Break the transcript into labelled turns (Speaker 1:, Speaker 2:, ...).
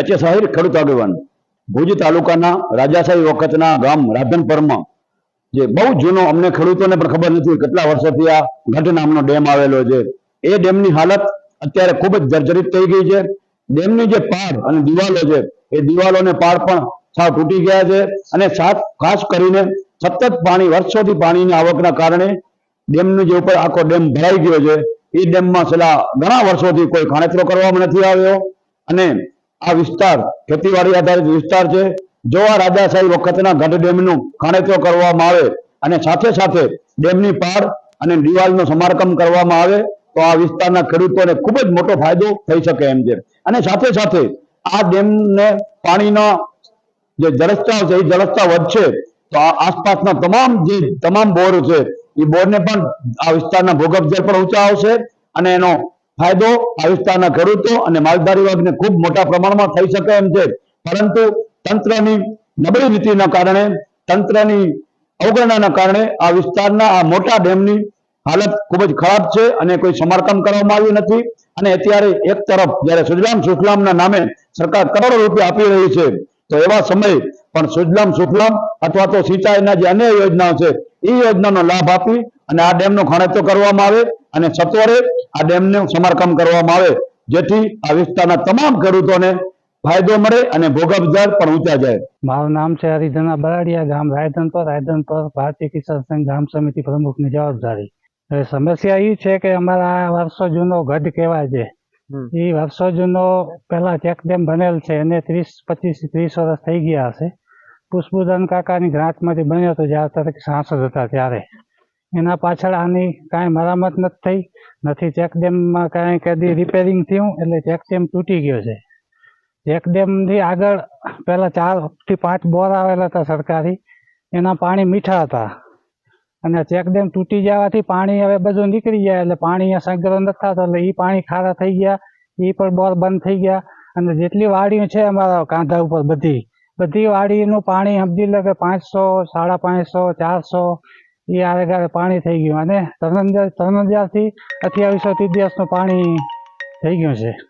Speaker 1: H S Ahir ખેડૂત આગેવાન. ભુજ તાલુકાના રાજાશાહી વખતના ગામ રાધનપરમાં. જે બહુ જૂનો અમને ખેડૂતોને પણ ખબર નથી કેટલા વર્ષોથી આ ગઢ નામનો ડેમ આવેલો છે. એ ડેમની હાલત અત્યારે ખૂબ જ જર્જરિત થઈ ગઈ છે. ડેમની જે પાર અને દિવાલો છે, એ દિવાલોને પાર પણ સાવ તૂટી ગયા છે અને સાત ખાસ કરીને સતત પાણી, વર્ષોથી પાણીની આવકના કારણે ડેમનો જે ઉપર આખો ડેમ ભરાઈ ગયો છે, એ ડેમમાં છેલ્લા ઘણા વર્ષોથી કોઈ ખાણેતરો કરવામાં નથી આવ્યો અને આ વિસ્તાર ખેતીવાડી આધારિત વિસ્તાર છે. જો આ રાજાશાહી વખતના ગઢ ડેમનું ખાણેતરો કરવામાં આવે અને સાથે સાથે ડેમની પાર અને દિવાલનું સમારકામ કરવામાં આવે, તો આ વિસ્તારના ખેડૂતોને ખૂબ જ મોટો ફાયદો થઈ શકે એમ છે. અને સાથે સાથે આ ડેમને પાણીના જે જળસ્તર છે, એ જળસ્તર વધશે, તો આસપાસના તમામ જે તમામ બોર છે, એ બોરને પણ આ વિસ્તારના ભૂગર્ભ જળ પણ ઊંચા આવશે અને એનો ફાયદો આ વિસ્તારના ખેડૂતો અને માલધારી વર્ગને ખૂબ મોટા પ્રમાણમાં થઈ શકે એમ છે. પરંતુ તંત્રની નબળી નીતિના કારણે, તંત્રની અવગણનાના કારણે આ વિસ્તારના આ મોટા ડેમની હાલત ખૂબ જ ખરાબ છે અને કોઈ સમારકામ કરવામાં આવ્યું નથી. અને અત્યારે એક તરફ જ્યારે સુજલામ સુફલામના નામે સરકાર કરોડો રૂપિયા આપી રહી છે, તો એવા સમયે પણ સુજલામ સુફલામ અથવા તો સિંચાઈના જે અન્ય યોજનાઓ છે એ યોજનાનો લાભ આપી અને આ ડેમનો ખાણેતો કરવામાં આવે અને સત્વરે આ ડેમનું સમારકામ કરવામાં આવે જેથી આ વિસ્તારના તમામ ખેડૂતોને ફાયદો મળે અને જળ પણ ઊંચા જાય.
Speaker 2: મારું નામ છે હરિધના બરાડિયા ગામ રાયધનપર રાયધનપર ભારતીય કિસાન સંઘ ગામ સમિતિ પ્રમુખની જવાબદારી. સમસ્યા એ છે કે અમારા આ વર્ષો જૂનો ગઢ કહેવાય છે. એ વર્ષો જૂનો પેલા ચેક ડેમ બનેલ છે એને ત્રીસ પચીસ ત્રીસ વર્ષ થઈ ગયા હશે. પુષ્પુદન કાકાની ગ્રાન્ટમાંથી બન્યો હતો જ્યારે તરીકે સાંસદ હતા ત્યારે. એના પાછળ આની કાંઈ મરામત નથી થઈ. નથી ચેક ડેમમાં કાંઈ કદી રિપેરિંગ થયું, એટલે ચેક ડેમ તૂટી ગયો છે. ચેક ડેમથી આગળ પહેલાં ચારથી પાંચ બોર આવેલા હતા સરકારી, એના પાણી મીઠા હતા. અને ચેક ડેમ તૂટી જવાથી પાણી હવે બધું નીકળી જાય એટલે પાણી સંગ્રહ નથી થતો, એટલે એ પાણી ખારા થઈ ગયા એ પણ બોર બંધ થઈ ગયા. અને જેટલી વાડીઓ છે અમારા કાંધા ઉપર બધી બધી વાડીનું પાણી સમજી લો કે પાંચસો, સાડા પાંચસો, ચારસો એ આરે પાણી થઈ ગયું. અને ત્રણ હજાર ત્રણ હજારથી અઠ્યાવીસો દિવસનું પાણી થઈ ગયું છે.